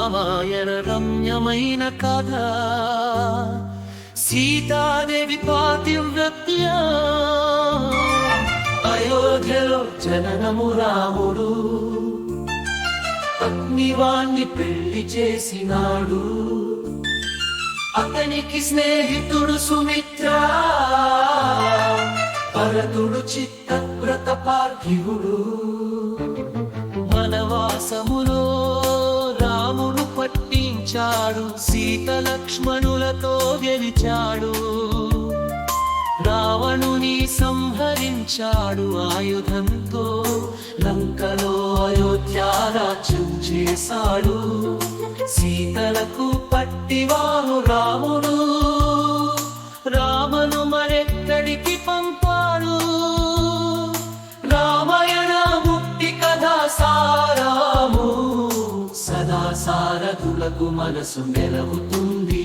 రామాయణ రమ్యమైన కథ. సీతాదేవి పాతివ్రత్య. అయోధ్యలో జననము రాముడు. అగ్నివాణ్ణి పెళ్ళి చేసినాడు. అతనికి స్నేహితుడు సుమిత్ర. భరతుడు చిత్తవ్రత పార్థివుడు. వనవాసములో గెలిచాడు. సీత లక్ష్మణులతో గెలిచాడు. రావణుని సంహరించాడు ఆయుధంతో. లంకలో అయోధ్య రాజ్యం చేశాడు. సీతలకు పట్టివాను రాముడు. రామను మరెక్కడికి పంపాడు? రామాయణ ముక్తి కథ సారా సదా సారథులకు మనసు మెలవుతుంది.